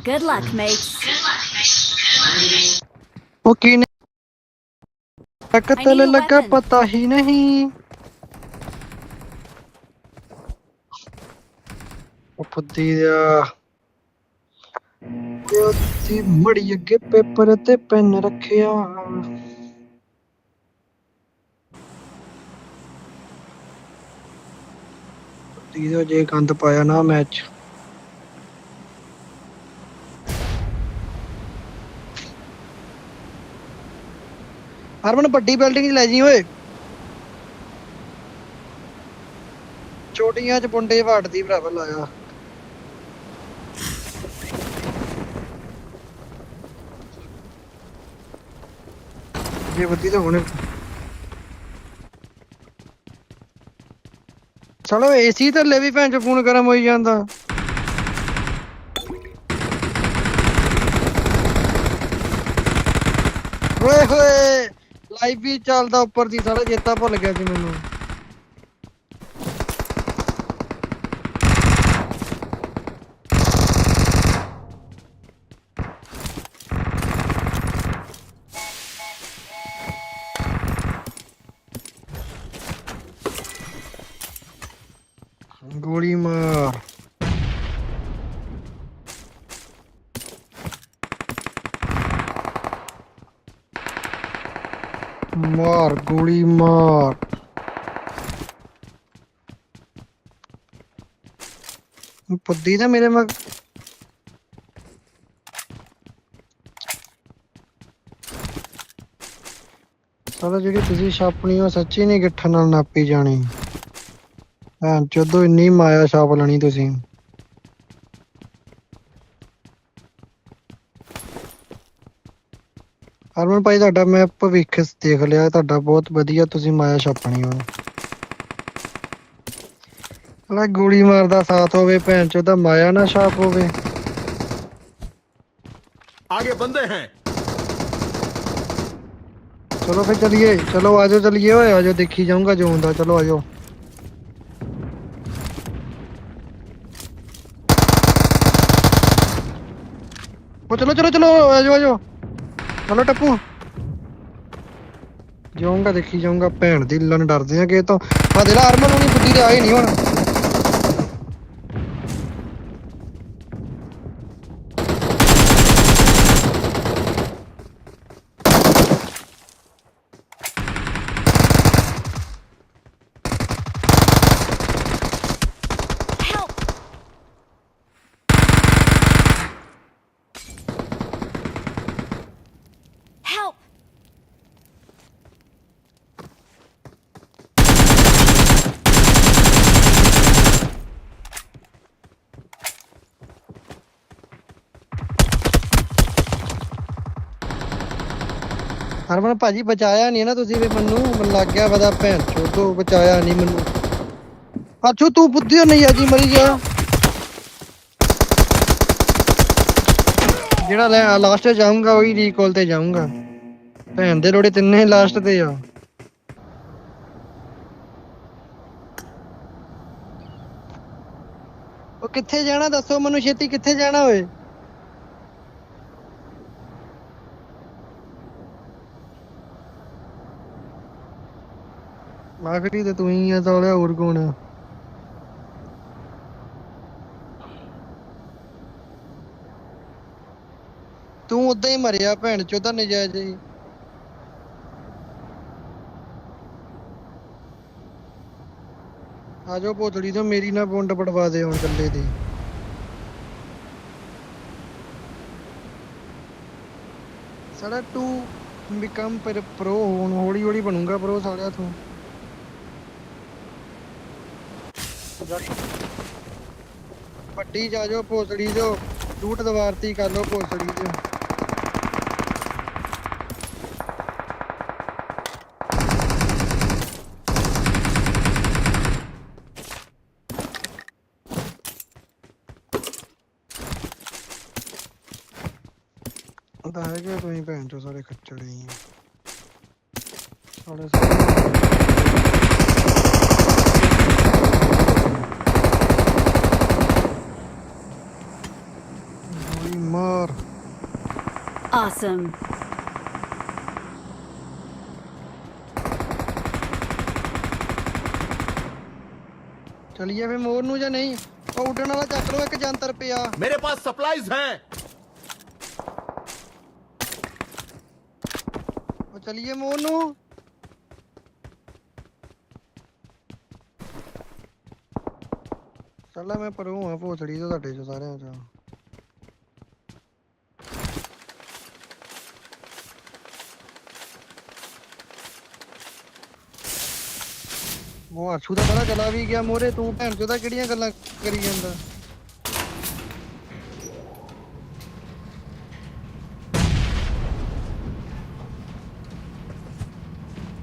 Good luck, mates. ਉਹ ਕੀ ਨੇ I ਕਤਲ need a ਲੱਗਾ weapon. ਪਤਾ ਹੀ ਨਹੀਂ ਉਹ ਫੁੱਦੀ ਦਾ ਤੇ ਮੜੀ ਅੱਗੇ ਪੇਪਰ ਤੇ ਪੈਨ ਰੱਖਿਆ ਫੁੱਦੀ ਦਾ ਜੇ ਗੰਦ ਪਾਇਆ ਨਾ ਮੈਚ ਹਰਮਨ, ਵੱਡੀ ਬਿਲਡਿੰਗ 'ਚ ਲੈ ਜੀ ਓਏ। ਛੋਟੀਆਂ 'ਚ ਪੁੰਡੇ ਵਾੜਦੀ ਭਰਾਵਾ ਲਾਇਆ। ਜੇ ਵੱਡੀ ਤਾਂ ਹੁਣੇ। ਚਲੋ ਏਸੀ ਥੱਲੇ ਵੀ ਭੈਣ ਚ, ਫੋਨ ਗਰਮ ਹੋਈ ਜਾਂਦਾ ਓਏ ਹੋਏ ਲਾਈਵ ਵੀ ਚੱਲਦਾ ਉੱਪਰ ਦੀ ਸਾਰਾ ਚੇਤਾ ਭੁੱਲ ਗਿਆ ਸੀ ਮੈਨੂੰ ਗੋਲੀ ਮਾਰ ਮਾਰ, ਗੋਲੀ ਮਾਰ। ਪੁੱਦੀ ਤਾਂ ਮੇਰੇ ਮਗ ਸਾਲਾ ਜਿਹੜੀ ਤੁਸੀਂ ਛਾਪਣੀ ਉਹ ਸੱਚੀ ਨਹੀਂ ਗਿੱਠ ਨਾਲ ਨਾਪੀ ਜਾਣੀ। ਹਾਂ ਜਦੋਂ ਇੰਨੀ ਮਾਇਆ ਛਾਪ ਲੈਣੀ ਤੁਸੀਂ। ਹਰਮਨ ਭਾਈ ਤੁਹਾਡਾ ਮੈਂ ਭਵਿੱਖ ਦੇਖ ਲਿਆ ਤੁਹਾਡਾ ਬਹੁਤ ਵਧੀਆ ਤੁਸੀਂ ਮਾਇਆ ਛਾਪਣੀ ਹੋ ਅਲਾ ਗੋਲੀ ਮਾਰਦਾ ਸਾਥ ਹੋਵੇ ਭੈਣ ਚੋ ਤਾਂ ਮਾਇਆ ਨਾ ਛਾਪ ਹੋਵੇ। ਆਗੇ ਬੰਦੇ ਹੈ। ਚਲੋ ਫੇ ਚਲਿਏ ਚਲੋ ਆਜੋ ਚਲਿਏ ਓਏ ਆਜੋ ਦੇਖੀ ਜਾਊਂਗਾ ਜੋ ਹੁੰਦਾ ਚਲੋ ਆਜੋ। ਉਹ ਚਲੋ ਚਲੋ ਚਲੋ ਆਜੋ ਆਜੋ। ਚਲੋ ਟੱਪੂ। ਜਾਊਂਗਾ ਦੇਖੀ, ਜਾਊਂਗਾ। ਭੈਣ ਦੀ ਲੰਨ ਡਰਦੇ ਆ ਕਿ ਤੋਂ। ਆ ਦੇ ਲਾ ਅਰਮਨ ਹੁਣੀ ਬੁੱਧੀ ਤੇ ਆਏ ਨਹੀਂ ਹੁਣ। ਹਰਮਨ ਭਾਜੀ, ਬਚਾਇਆ ਨਹੀਂ ਨਾ ਤੁਸੀਂ ਵੀ ਮੈਨੂੰ? ਮੈਨੂੰ ਲੱਗ ਗਿਆ ਪਤਾ ਭੈਣ ਚੋਦੋ ਬਚਾਇਆ ਨਹੀਂ ਮੈਨੂੰ। ਅੱਛੂ, ਤੂੰ ਬੁੱਧੀ ਨਹੀਂ ਆ ਜੀ ਮਰੀ ਜਾ। ਜਿਹੜਾ ਲੈ ਲਾਸਟ ਤੇ ਜਾਊਂਗਾ, ਉਹੀ ਰੀਕਾਲ ਤੇ ਜਾਊਂਗਾ। ਭੈਣ ਦੇ ਲੋੜੇ ਤਿੰਨੇ ਲਾਸਟ ਤੇ ਆ। ਉਹ ਕਿੱਥੇ ਜਾਣਾ ਦੱਸੋ ਮੈਨੂੰ, ਛੇਤੀ ਕਿੱਥੇ ਜਾਣਾ ਓਏ ਆਖਰੀ ਤੇ ਤੂੰ ਹੀ ਆ ਸਾਲਿਆ, ਹੋਰ ਕੌਣ ਆ? ਤੂੰ ਉਦਾਂ ਹੀ ਮਰਿਆ ਭੈਣ ਚੋਦਾ ਨਜਾਇਜ਼ ਹੀ ਆਜੋ ਪੋਤੜੀ ਤੋਂ, ਮੇਰੀ ਨਾ ਬੁੰਡ ਪੜਵਾ ਦੇ ਹੁਣ ਕੱਲੇ ਦੀ। ਸਾਡਾ ਟੂ ਬਿਕਮ ਪਰ ਪ੍ਰੋ ਹੁਣ ਹੌਲੀ ਹੌਲੀ ਬਣੂਗਾ ਪ੍ਰੋ ਸਾਲਿਆ ਤੂੰ। ਵੱਡੀ ਜਾ ਜੋ ਪੋਸੜੀ ਜੋ ਲੂਟ ਦਵਾਰਤੀ ਕਰ ਲੋ ਪੋਸੜੀ ਚ। ਤਾਂ ਹੈਗੇ ਤੁਸੀਂ ਭੈਣ ਚੋ ਸਾਰੇ ਖੱਚੜੇ ਹੀ ਆ। ਸਾਡੇ ਸਾਰੇ ਗੋਲੀ ਮਾਰ Awesome. ਚਲੀਏ ਫੇ ਮੋਰ ਨੂੰ ਜਾਂ ਨਹੀਂ ਉਹ ਉੱਡਣ ਵਾਲਾ ਚੱਕ ਲਓ ਇੱਕ ਜੰਤਰ ਪਿਆ मेरे पास सप्लाईज हैं ਉਹ ਚਲੀਏ ਮੋਰ ਨੂੰ ਚੱਲਾ ਮੈਂ ਪਰੋਂ ਆ ਭੋਸੜੀ ਤੋਂ ਤੁਹਾਡੇ ਚੋਂ ਸਾਰਿਆਂ ਚੋਂ ਉਹ ਅਰਸ਼ੂ ਦਾ ਬੜਾ ਚਲਾ ਵੀ ਗਿਆ ਮੋਰੇ, ਤੂੰ ਭੈਣ ਚੋਦਾ ਕਿਹੜੀਆਂ ਗੱਲਾਂ ਕਰੀ ਜਾਂਦਾ?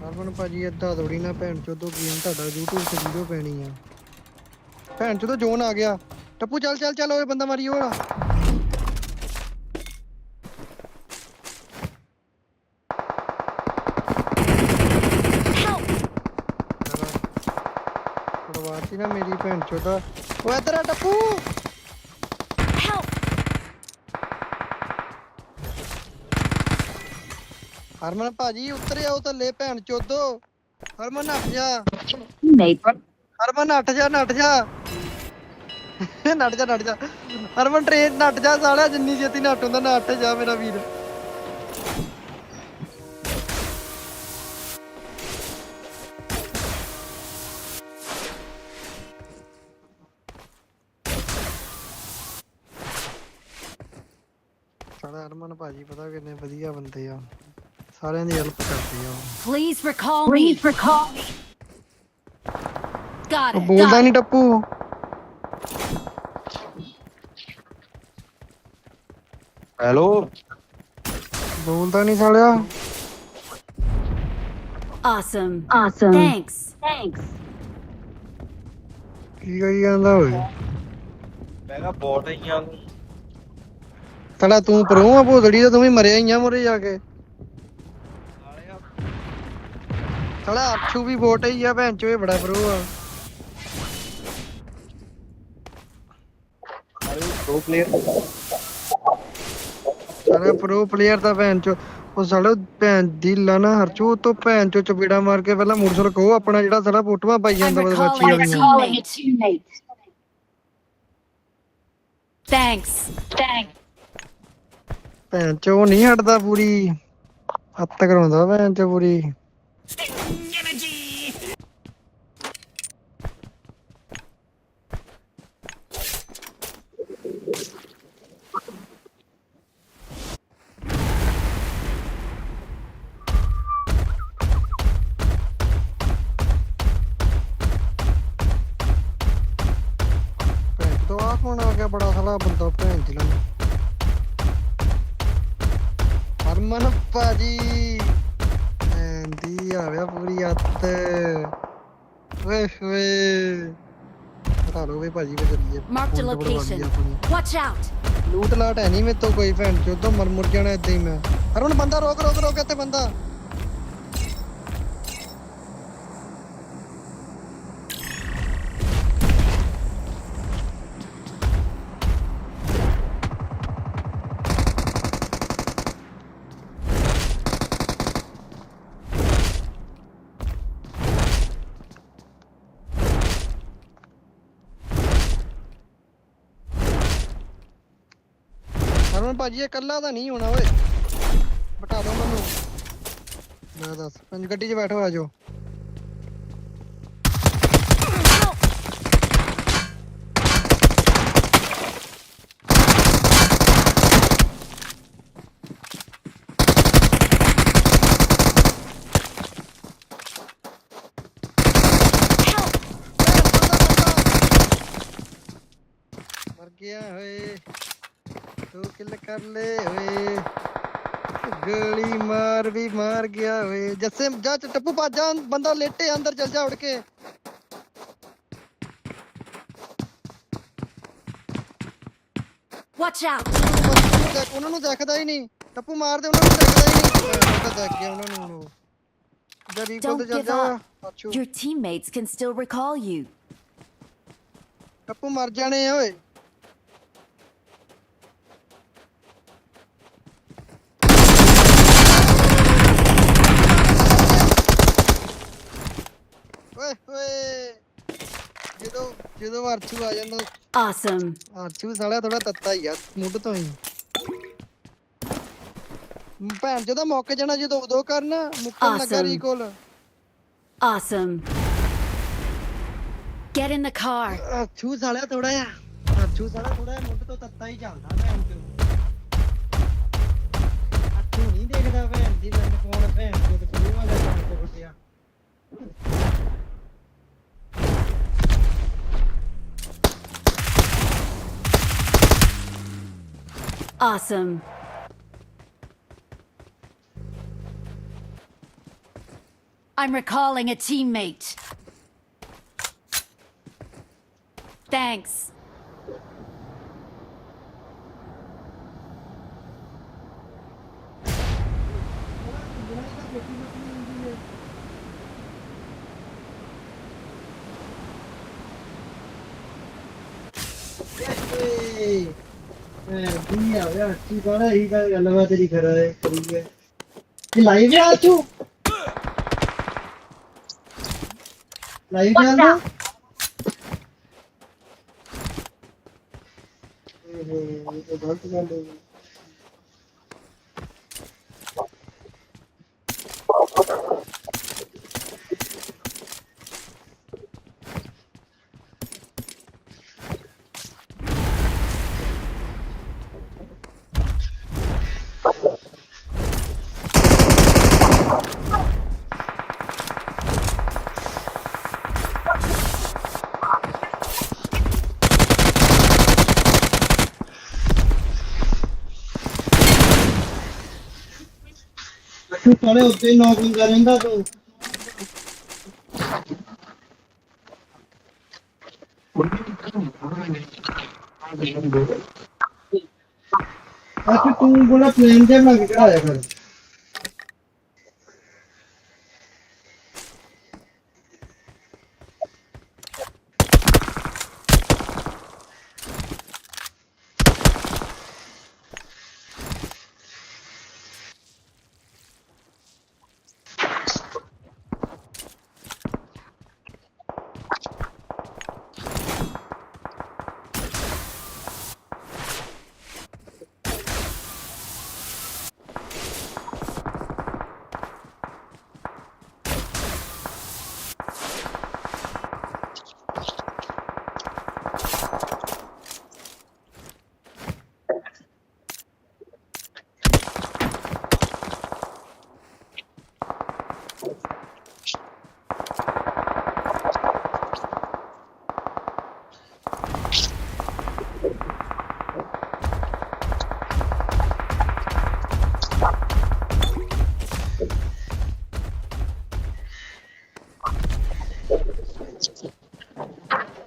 ਹਰਮਨ ਭਾਜੀ, ਏਦਾਂ ਥੋੜੀ ਨਾ ਭੈਣ ਚੋਦੋ ਗੇਮ ਤੁਹਾਡਾ YouTube ਤੇ ਵੀਡੀਓ ਪੈਣੀ ਆ। ਭੈਣ ਚੋਦੋ, ਜੋਨ ਆ ਗਿਆ। ਟੱਪੂ, ਚੱਲ ਚੱਲ ਚੱਲ, ਓਏ, ਬੰਦਾ ਮਾਰੀ ਉਹ Help! ਪੜਵਾਤੀ ਨਾ ਮੇਰੀ ਭੈਣ ਚੋਦਾ ਓ ਇੱਧਰ ਆ ਟੱਪੂ! ਹਰਮਨ ਭਾਜੀ ਉੱਤਰ ਆਓ ਥੱਲੇ ਭੈਣ ਚੋਦੋ। ਹਰਮਨ ਨੱਠ ਜਾ। Teammate. ਹਰਮਨ ਨੱਠ ਜਾ ਨੱਠ ਜਾ। ਨੱਠ ਜਾ ਨੱਠ ਜਾ। ਹਰਮਨ ਟ੍ਰੇਨ ਨੱਠ ਜਾ ਸਾਲਿਆ ਜਿੰਨੀ ਛੇਤੀ ਨੱਠ ਹੁੰਦਾ ਨੱਠ ਜਾ ਮੇਰਾ ਵੀਰ। ਹਰਮਨ ਭਾਜੀ ਪਤਾ ਕਿੰਨੇ ਵਧੀਆ ਬੰਦੇ ਆ ਸਾਰਿਆਂ ਦੀ ਹੈਲਪ ਕਰਦੇ ਆ ਉਹ। Please recall me. Please recall me. Got ਉਹ it. ਬੋਲਦਾ Got ਨਹੀਂ ਟੱਪੂ ਹੈਲੋ ਬੋਲਦਾ ਨਹੀਂ ਸਾਲਿਆ Awesome. Awesome. Thanks. Thanks. ਕੀ ਕਹੀ ਜਾਂਦਾ ਓਏ ਮੈਂ ਕਿਹਾ ਬੋਟ ਹੀ ਆ ਸਾਲਾ ਤੂੰ ਪਰੋਂ ਆ ਭੋਦੜੀ ਤੇ ਤੂੰ ਵੀ ਮਰਿਆ ਹੀ ਆ ਮੁਰੇ ਜਾ ਕੇ ਸਾਲਾ ਅਰਸ਼ੂ ਵੀ ਵੋਟ ਹੀ ਆ ਭੈਣ ਚੋ ਇਹ ਬੜਾ ਪਰੋ ਆ ਪ੍ਰੋ ਪਲੇਅਰ ਸਾਲਾ ਪ੍ਰੋ ਪਲੇਅਰ ਦਾ ਭੈਣ ਚੋ ਉਹ ਸਾਲਾ ਭੈਣ ਦੀ ਲਾਣਾ ਹਰਚੂ ਤੋਂ ਭੈਣ ਚੋ ਚਪੇੜਾ ਮਾਰ ਕੇ ਪਹਿਲਾਂ ਮੋਟਰਸਾਈਕਲ ਕਹੋ ਆਪਣਾ ਜਿਹੜਾ ਸਾਲਾ ਫੋਟੋਆਂ ਪਾਈ ਜਾਂਦਾ recalling a ਵਾਲੀਆਂ teammate. Thanks. Thanks. ਭੈਣ ਚੋ ਨਹੀਂ ਹਟਦਾ ਪੂਰੀ ਹੱਤ ਕਰਾਉਂਦਾ ਭੈਣ ਚੋ ਪੂਰੀ ਭੈਣ ਤੋਂ ਆ ਕੌਣ ਆ ਗਿਆ ਬੜਾ ਸਾਲਾ, ਬੰਦਾ ਭੈਣ ਦੀ ਲੰਨ ਓਏ। ਵੇ ਭਾਜੀ location. Watch out. ਲੂਟ ਲਾਟ ਹੈ ਨਹੀਂ ਮੇਰੇ ਤੋਂ ਕੋਈ ਭੈਣ ਚੋ ਤੋਂ ਮਰ ਮੁਰ ਜਾਣਾ ਏਦਾਂ ਹੀ ਮੈਂ। ਹਰਮਨ ਬੰਦਾ ਰੋਕ ਰੋਕ ਰੋਕ ਇੱਥੇ ਬੰਦਾ। ਹੁਣ ਭਾਜੀ, ਇਹ ਇਕੱਲਾ ਤਾਂ ਨਹੀਂ ਹੋਣਾ ਓਏ। ਬਟਾ ਦੋ ਮੈਨੂੰ। ਮੈਂ ਦੱਸ ਪੰਜ ਗੱਡੀ 'ਚ ਬੈਠੋ, ਆ ਜਾਓ ਮਰ ਗਿਆ ਹੋਏ ਦੋ ਕਿੱਲ ਕਰ ਲੈ ਓਏ ਗੋਲੀ ਮਾਰ ਵੀ ਮਾਰ ਗਿਆ ਓਏ ਜੱਸੇ ਜਾ ਟੱਪੂ ਭੱਜ ਜਾ ਬੰਦਾ ਲੇਟੇ ਅੰਦਰ ਚੱਲ ਜਾ ਉੜ ਕੇ। Watch out. ਉਹਨਾਂ ਨੂੰ ਦੇਖਦਾ ਹੀ ਨਹੀਂ। ਟੱਪੂ ਮਾਰ ਦੇ ਉਹਨਾਂ ਨੂੰ ਦੇਖਦਾ ਹੀ ਨਹੀਂ। ਮੈਂ ਤਾਂ ਦੇਖ ਗਿਆ ਉਹਨਾਂ ਨੂੰ ਜਰੀ ਕੋਲ Don't ਤੇ ਚੱਲ ਜਾ Your teammates can still recall you. ਟੱਪੂ ਮਰ ਜਾਣੇ ਓਏ। ਜਦੋਂ ਅਰਸ਼ੂ ਆ ਜਾਂਦਾ Awesome. ਅਰਸ਼ੂ ਸਾਲਾ ਥੋੜਾ ਤੱਤਾ ਹੀ ਆ ਮੁੱਢ ਤੋਂ ਹੀ ਭੈਣ ਜਦੋਂ ਮੌਕੇ ਜਾਣਾ ਜਦੋਂ ਉਦੋਂ ਕਰਨਾ ਮੁੱਕਣ ਲੱਗਾ Awesome. Recall Awesome. Get in the car. ਅਰਸ਼ੂ ਸਾਲਿਆ ਥੋੜਾ ਆ ਅਰਸ਼ੂ ਸਾਲਾ ਥੋੜਾ ਮੁੱਢ ਤੋਂ ਤੱਤਾ ਹੀ ਚੱਲਦਾ ਭੈਣ ਚੋ ਅਰਸ਼ੂ ਨਹੀਂ ਦੇਖਦਾ ਭੈਣ ਦੀ ਮੈਨੂੰ ਕੌਣ ਭੈਣ ਚੋ ਤੇ ਕੋਈ ਵਾਲਾ ਜਾਣ ਤੇ Awesome. I'm recalling a teammate. Thanks. ਏ ਕੀ ਆ ਵੇ ਅੱਛੀ ਬੜਾ ਹੀ ਗੱਲਬਾਤ ਤੇਰੀ ਖਰਾ ਹੈ ਕਰੀ ਹੈ ਇਹ ਲਾਈਵ ਆ ਤੂੰ ਲਾਈਵ ਚੱਲਦਾ ਇਹ ਇਹ ਗਲਤ ਗੱਲ ਹੈ। ਤੂੰ ਸਾਲੇ ਉੱਤੇ ਨੌਕ ਹੁੰਦਾ ਰਹਿੰਦਾ ਤੂੰ। ਅੱਛਾ, ਤੂੰ ਬੜਾ ਪਲਾਨ ਜਿਹਾ ਬਣਾ ਕੇ ਚੜਾਇਆ ਕਰ।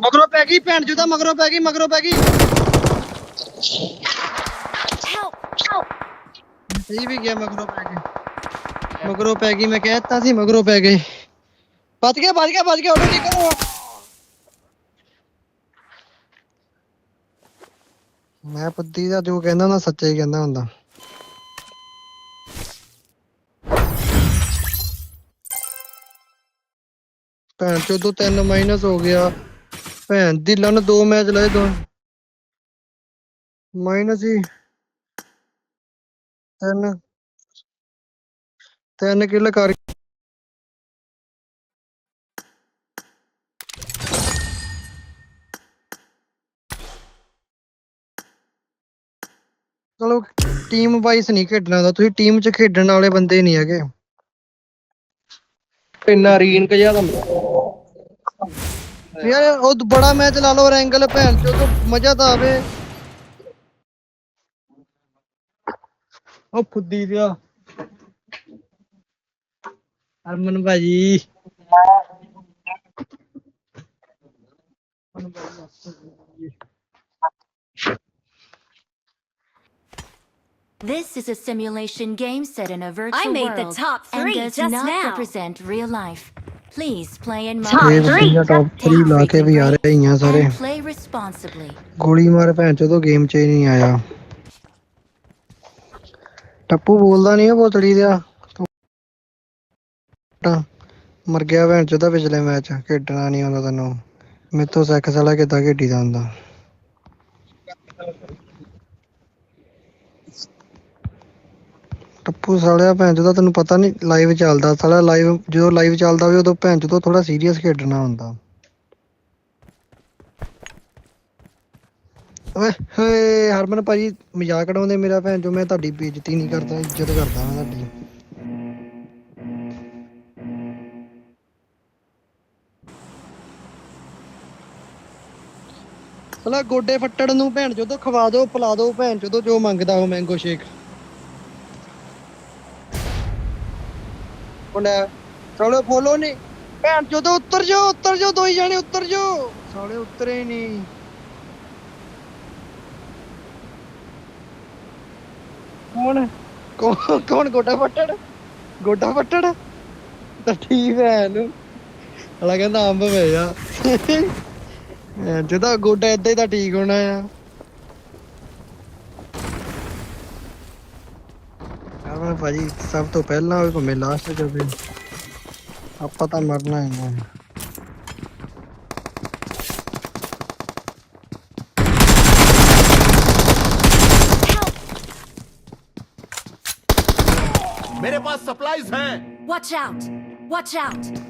ਮਗਰੋਂ ਪੈ ਗਈ ਭੈਣ ਜੂ ਦਾ ਮਗਰੋਂ ਪੈ ਗਈ ਮਗਰੋਂ ਪੈ ਗਈ. ਸਹੀ ਵੀ ਗਿਆ ਮਗਰੋਂ ਪੈ ਗਈ ਮਗਰੋਂ ਪੈ ਗਈ ਮੈਂ ਕਹਿਤਾ ਸੀ ਮਗਰੋਂ ਪੈ ਗਈ ਬਚ ਗਿਆ ਬਚ ਗਿਆ ਬਚ ਗਿਆ ਆਟੋ ਠੀਕ ਕਰੋ ਮੈਂ ਪੁੱਤੀ ਦਾ ਜੋ ਕਹਿੰਦਾ ਹੁੰਦਾ ਸੱਚਾ ਹੀ ਕਹਿੰਦਾ ਹੁੰਦਾ। ਭੈਣ ਚੋਦੋ ਤਿੰਨ ਮਾਈਨਸ ਹੋ ਗਿਆ। ਭੈਣ ਦੀ ਲੰਨ ਦੋ ਮੈਚ ਲਏ ਦੋ। ਮਾਈਨਸ ਹੀ ਤਿੰਨ। ਤਿੰਨ ਕਿੱਲ ਕਰ ਚਲੋ ਟੀਮ ਵਾਈਸ ਨਹੀਂ ਖੇਡਣਾ ਦਾ ਤੁਸੀਂ ਟੀਮ 'ਚ ਖੇਡਣ ਵਾਲੇ ਬੰਦੇ ਨਹੀਂ ਹੈਗੇ। ਇੰਨਾ ਰੀਨਕ ਜਿਹਾ ਤਾਂ ਯਾਰ ਉਹ ਦ- ਬੜਾ ਮੈਚ ਲਾ ਲਓ ਰੈਂਗਲ ਭੈਣ ਚੋ ਤੋਂ ਮਜ਼ਾ ਤਾਂ ਆਵੇ ਉਹ ਫੁੱਦੀ ਦਿਆ ਹਰਮਨ ਭਾਜੀ This is a simulation game set in a virtual I made the world top and three does just not now. represent real life. Please play in Top ਇਹ. ਵਧੀਆ ਟੌਪ 3 ਲਾ ਕੇ ਵੀ ਆ ਰਹੇ ਹੀ ਆ ਸਾਰੇ। and play responsibly. ਗੋਲੀ ਮਾਰ ਭੈਣ ਚੋਦੋ ਗੇਮ 'ਚ ਹੀ ਨਹੀਂ ਆਇਆ। ਟੱਪੂ ਬੋਲਦਾ ਨਹੀਂ ਬੋਤੜੀ ਦਿਆ ਤਾਂ ਮਰ ਗਿਆ ਭੈਣ ਚੋਦਾ ਪਿਛਲੇ ਮੈਚ ਖੇਡਣਾ ਨਹੀਂ ਆਉਂਦਾ ਤੈਨੂੰ। ਮੇਤੋਂ ਸਿੱਖ ਸਾਲਾ ਕਿੱਦਾਂ ਖੇਡੀਦਾ ਹੁੰਦਾ ਟੱਪੂ ਸਾਲਿਆ ਭੈਣ ਚੋਦਾ ਤੈਨੂੰ ਪਤਾ ਨਹੀਂ ਲਾਈਵ ਚੱਲਦਾ। ਸਾਲਾ ਲਾਈਵ ਜਦੋਂ ਲਾਈਵ ਚੱਲਦਾ ਹੋਵੇ ਉਦੋਂ ਭੈਣ ਚੋਦੋ ਥੋੜਾ ਸੀਰੀਅਸ ਖੇਡਣਾ ਹੁੰਦਾ। ਓਏ ਹੋਏ ਹਰਮਨ ਭਾਜੀ, ਮਜ਼ਾਕ ਉਡਾਉਂਦੇ ਮੇਰਾ ਭੈਣ ਜੋ ਮੈਂ ਤੁਹਾਡੀ ਬੇਇੱਜ਼ਤੀ ਨਹੀਂ ਕਰਦਾ, ਇੱਜ਼ਤ ਕਰਦਾ ਮੈਂ ਤੁਹਾਡੀ। ਸਲਾ ਗੋਡੇ ਫੱਟੜ ਨੂੰ ਭੈਣ ਚੋਦੋ ਖਵਾ ਦਿਓ, ਪਿਲਾ ਦਿਓ, ਭੈਣ ਚੋਦੋ ਜੋ ਮੰਗਦਾ ਉਹ ਮੈਂਗੋ ਸ਼ੇਕ ਕੋਣਾ ਸਾਲੇ ਫੋਲੋ ਨਹੀਂ ਭੈਣ ਚੋਦੋ ਉੱਤਰ ਜਾਓ ਉੱਤਰ ਜਾਓ, ਦੋਈ ਜਾਣੇ ਉੱਤਰ ਜਾਓ। ਸਾਲੇ ਉਤਰੇ ਨਹੀਂ ਕੌਣ? ਕੌਣ ਕੌਣ ਗੋਡਾ ਫੱਟੜ? ਗੋਡਾ ਫੱਟੜ? ਤਾਂ ਠੀਕ ਹੈ ਨੂੰ। ਅਲਾ ਕਹਿੰਦਾ ਅੰਬ ਪਿਆ ਜਿਹਦਾ ਗੋਡਾ ਏਦਾਂ ਹੀ ਤਾਂ ਠੀਕ ਹੋਣਾ ਆ। ਆਵਾਂ ਭਾਜੀ ਸਭ ਤੋਂ ਪਹਿਲਾਂ ਹੋਵੇ ਭਾਵੇਂ ਲਾਸਟ ਚ ਹੋਵੇ ਆਪਾਂ ਤਾਂ ਮਰਨਾ ਹੀ ਹੈ मेरे पास सप्लाईज हैं Watch out! Watch out!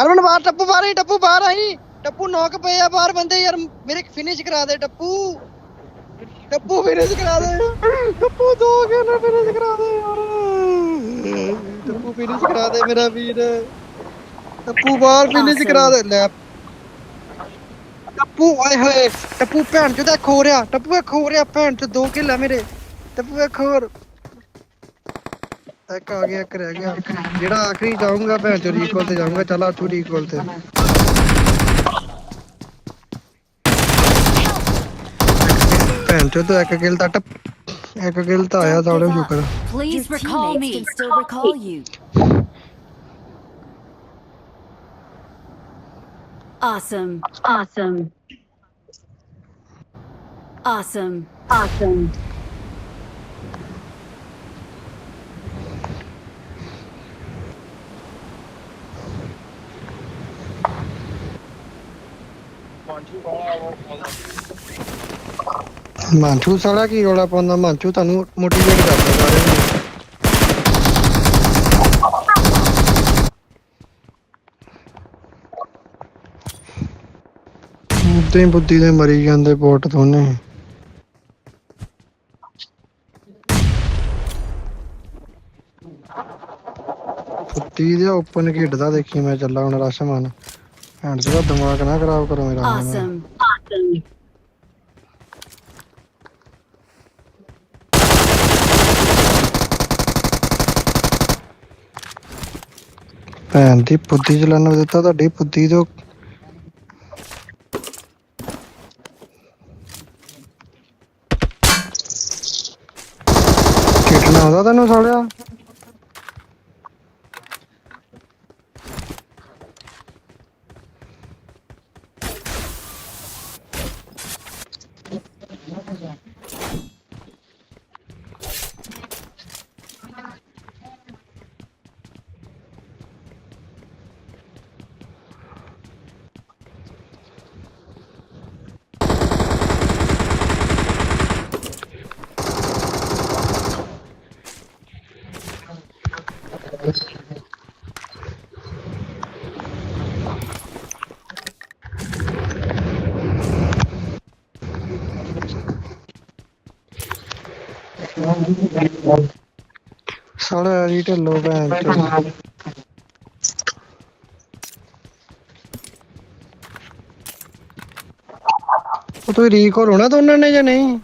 Harman ਬਾਹਰ, ਟੱਪੂ ਬਾਹਰ ਆਈ, ਟੱਪੂ ਬਾਹਰ ਆਈ। ਟੱਪੂ ਨੌਕ ਪਏ ਆ ਬਾਹਰ ਬੰਦੇ, ਯਾਰ ਮੇਰੇ ਫਿਨਿਸ਼ ਕਰਾ ਦੇ, ਟੱਪੂ। ਟੱਪੂ ਫਿਨਿਸ਼ ਕਰਾ ਦੇ। ਟੱਪੂ ਦੋ ਗੇਮ ਫਿਨਿਸ਼ ਕਰਾ ਦੇ, ਯਾਰ। ਟੱਪੂ ਫਿਨਿਸ਼ ਕਰਾ ਦੇ ਮੇਰਾ ਵੀਰ। ਟੱਪੂ ਬਾਹਰ ਫਿਨਿਸ਼ ਕਰਾ ਦੇ, ਲੈ। ਟੱਪੂ, ਆਏ ਹੋਏ, ਟੱਪੂ ਭੈਣ ਚੋਦਾ ਖੋ ਟੱਪੂ ਇਹ ਖੋ ਰਿਆ ਭੈਣ ਚ ਦੋ ਕਿੱਲ ਮੇਰੇ। ਟੱਪੂ ਇਹ ਖੋਰ ਇੱਕ ਆ ਗਿਆ ਇੱਕ ਰਹਿ ਗਿਆ ਜਿਹੜਾ ਆਖਰੀ ਜਾਊਂਗਾ ਭੈਣ ਚੋ ਰੀਕੋਲ ਤੇ ਜਾਊਂਗਾ ਚੱਲ ਆਠੂ ਰੀਕੋਲ ਤੇ ਭੈਣ ਚੋ ਤਾਂ ਇੱਕ ਗਿਲ ਤਾਂ ਟੱਪ ਇੱਕ ਗਿਲ ਤਾਂ ਆਇਆ ਸਾਲੇ ਸ਼ੁਕਰ Please recall me. can still recall you. Awesome. Awesome. Awesome. Awesome. ਮਾਂਚੂ ਸਾਲਾ ਕੀ ਰੋਲਾ ਪਾਉਂਦਾ? ਮਾਂਚੂ ਤੁਹਾਨੂੰ ਮੋਟੀਵੇਟ ਕਰਦਾ ਸਾਰਿਆਂ ਨੂੰ। ਉੱਤੇ ਬੁੱਧੀ ਦੇ ਮਰੀ ਜਾਂਦੇ ਪੋਟ ਦੋਨੇ। ਬੁੱਧੀ ਦੇ ਓਪਨ ਖੇਡਦਾ ਦੇਖੀ ਮੈਂ ਚੱਲਾ ਹੁਣ ਰਸ਼ਮਨ ਭੈਣ ਦਾ ਦਿਮਾਗ ਨਾ ਖਰਾਬ ਕਰੋ ਮੇਰਾ। Awesome. Awesome. ਭੈਣ ਦੀ ਚਲਾਉਣ ਨੂੰ ਦਿੱਤਾ ਤੁਹਾਡੀ ਬੁੱਧੀ ਤੋਂ ਕਿਟਣਾ ਆਉਂਦਾ ਤੈਨੂੰ ਸਾਲਿਆ ਸਾਲਾ ਜੀ ਢਿੱਲੋ ਭੈਣ ਚੋਦ। ਉਹ ਤੂੰ ਰੀਕਾਲ ਹੋਣਾ ਦੋਨਾਂ ਨੇ ਜਾਂ ਨਹੀਂ?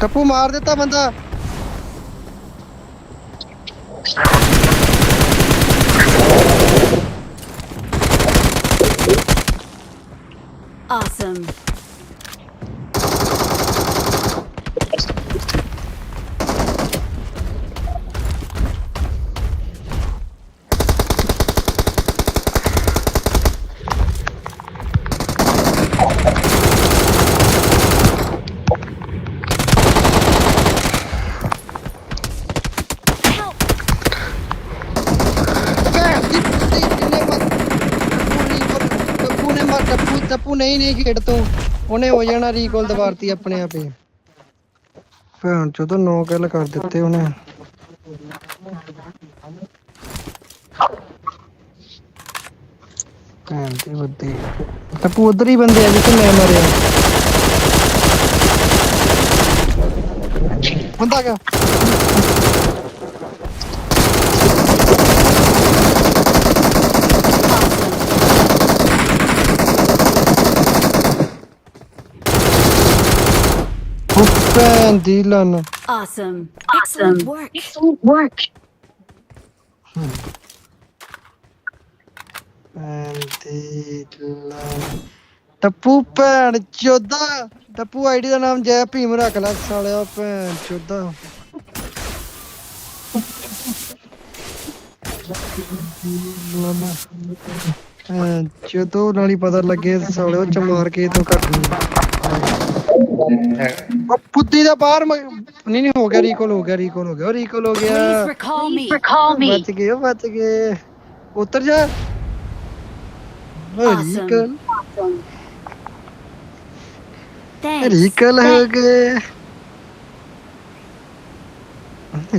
ਟੱਪੂ ਮਾਰ ਦਿੱਤਾ ਬੰਦਾ। Awesome. ਟੱਪੂ ਨਹੀਂ ਨਹੀਂ ਖੇਡ ਤੋਂ। ਉਹਨੇ ਹੋ ਜਾਣਾ ਰੀਕਾਲ ਦਵਾਰਤੀ ਆਪਣੇ ਆਪੇ ਭੈਣ ਚੋਦ ਨੌ ਕਿੱਲ ਕਰ ਦਿੱਤੇ ਉਹਨੇ ਭੈਣ ਦੀ ਬੱਦੀ ਟੱਪੂ ਉਧਰ ਹੀ ਬੰਦੇ ਆ ਜਿੱਥੇ ਮੈਂ ਮਰਿਆ। ਬੰਦਾ ਕਾ ਉਹ ਭੈਣ ਦੀ ਲੰਨ Awesome. Excellent Awesome. work. Excellent work. ਭੈਣ ਦੀ ਲੰਨ ਟੱਪੂ ਭੈਣ ਚੋਦਾ ਟੱਪੂ ਆਈਡੀ ਦਾ ਨਾਮ ਜੈ ਭੀਮ ਰੱਖ ਲੈ ਸਾਲਿਆ ਭੈਣ ਚੋਦਾ ਚੋਦੋ ਨਾਲ ਹੀ ਪਤਾ ਲੱਗੇ ਸਾਲੇ ਚ ਮਾਰ ਕੇ ਤੋਂ ਕੱਟ ਪੁੱਤੀ ਦਾ ਬਾਹਰ ਮ- ਨਹੀਂ ਨਹੀਂ ਹੋ ਗਿਆ ਰੀਕਾਲ ਹੋ ਗਿਆ ਰੀਕਾਲ ਹੋ ਗਿਆ ਰੀਕਾਲ ਹੋ Please ਗਿਆ recall me. Recall me. ਬਚ ਗਏ ਉਹ ਬਚ ਗਏ ਉਤਰ ਜਾ Awesome. Recall Thanks. ਰੀਕਲ ਹੋ ਗਏ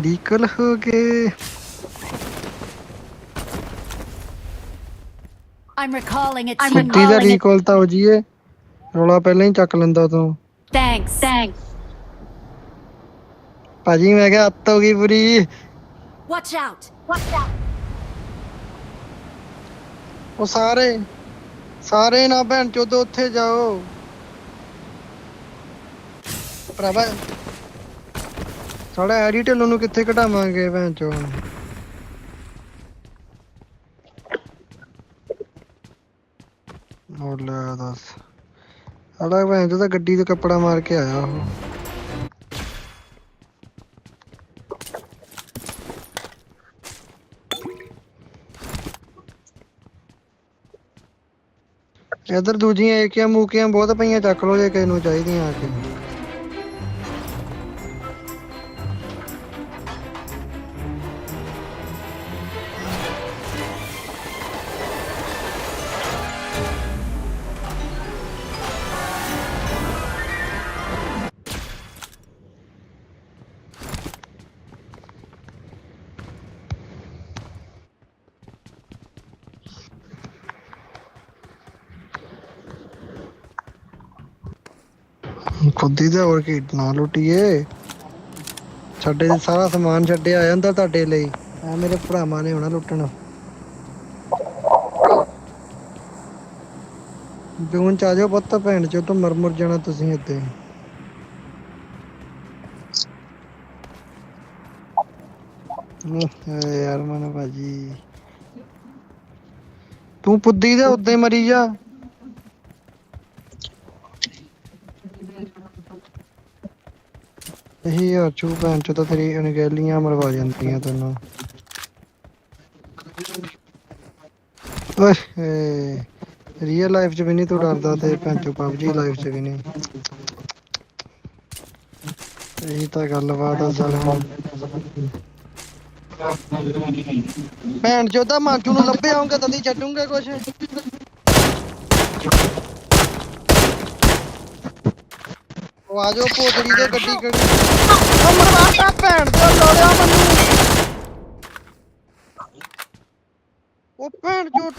ਰੀਕਲ ਹੋ ਗਏ I'm recalling a I'm team. ਛੁੱਟੀ ਦਾ recalling it. ਰੀਕਾਲ ਤਾਂ ਹੋ ਜੀਏ ਰੋਲਾ ਪਹਿਲਾਂ ਹੀ ਚੱਕ ਲੈਂਦਾ ਤੂੰ Thanks. Thanks. ਭਾਜੀ ਮੈਂ ਕਿਹਾ ਅੱਤ ਹੋ ਗਈ ਪੂਰੀ Watch out. Watch out. ਉਹ ਸਾਰੇ ਸਾਰੇ ਨਾ ਭੈਣ ਚੋਦੋ ਉੱਥੇ ਜਾਓ ਭਰਾਵਾ ਸਾਡਾ ਐਡੀ ਢਿੱਲੋਂ ਨੂੰ ਕਿੱਥੇ ਘਟਾਵਾਂਗੇ ਭੈਣ ਚੋ ਉਹ ਲੈ ਦੱਸ ਸਾਡਾ ਭੈਣ ਚੋ ਤਾਂ ਗੱਡੀ ਤੇ ਕੱਪੜਾ ਮਾਰ ਕੇ ਆਇਆ ਉਹ। ਇਧਰ ਦੂਜੀਆਂ ਏਕੀਆਂ ਮੂਕੀਆਂ ਬਹੁਤ ਪਈਆਂ, ਚੱਕ ਲੋ ਜੇ ਕਿਸੇ ਨੂੰ ਚਾਹੀਦੀਆਂ ਆ ਕੇ। ਖੁੱਦੀ ਤੇ ਹੋਰ ਕੀ, ਨਾ ਲੁੱਟੀਏ। ਸਾਡੇ ਸਾਰਾ ਸਮਾਨ ਛੱਡਿਆ ਆ ਜਾਂਦਾ ਤੁਹਾਡੇ ਲਈ। ਆ ਮੇਰੇ ਭਰਾਵਾਂ ਨੇ ਹੋਣਾ ਲੁੱਟਣ। ਜੂਨ ਚ ਆ ਜਾਓ ਪੁੱਤ, ਭੈਣ ਚੋ, ਤੋਂ ਮਰ ਮੁਰ ਜਾਣਾ ਤੁਸੀਂ ਇੱਥੇ। ਯਾਰ ਮਨ ਭਾਜੀ। ਤੂੰ ਪੁੱਦੀ ਦੇ ਉੱਤੇ ਮਰੀ ਜਾ। ਇਹੀ ਯਾਰ ਚੂ ਭੈਣ ਚੋ ਤਾਂ ਤੇਰੀ ਅਣਗਹਿਲੀਆਂ ਮਰਵਾ ਜਾਂਦੀਆਂ ਤੈਨੂੰ। ਓਏ ਰੀਅਲ ਲਾਈਫ 'ਚ ਵੀ ਨਹੀਂ ਤੂੰ ਡਰਦਾ ਤੇ ਭੈਣ ਚੋ ਪਬਜੀ ਲਾਈਫ 'ਚ ਵੀ ਨਹੀਂ ਇਹੀ ਤਾਂ ਗੱਲਬਾਤ ਆ ਸਾਲਿਆਂ ਭੈਣ ਚੋ ਤਾਂ ਮਾਂਜੂ ਨੂੰ ਲੱਭੇ ਆਉਂਗਾ ਤਦੀ ਛੱਡੂਗਾ ਕੁਛ। ਉਹ ਆ ਦੇ ਗੱਡੀ ਕਿਹੜੀ? ਆ ਮਰਵਾਤਾ ਭੈਣ ਦਾ ਲੋੜਿਆ ਮੈਨੂੰ। ਉਹ ਭੈਣ ਜੋ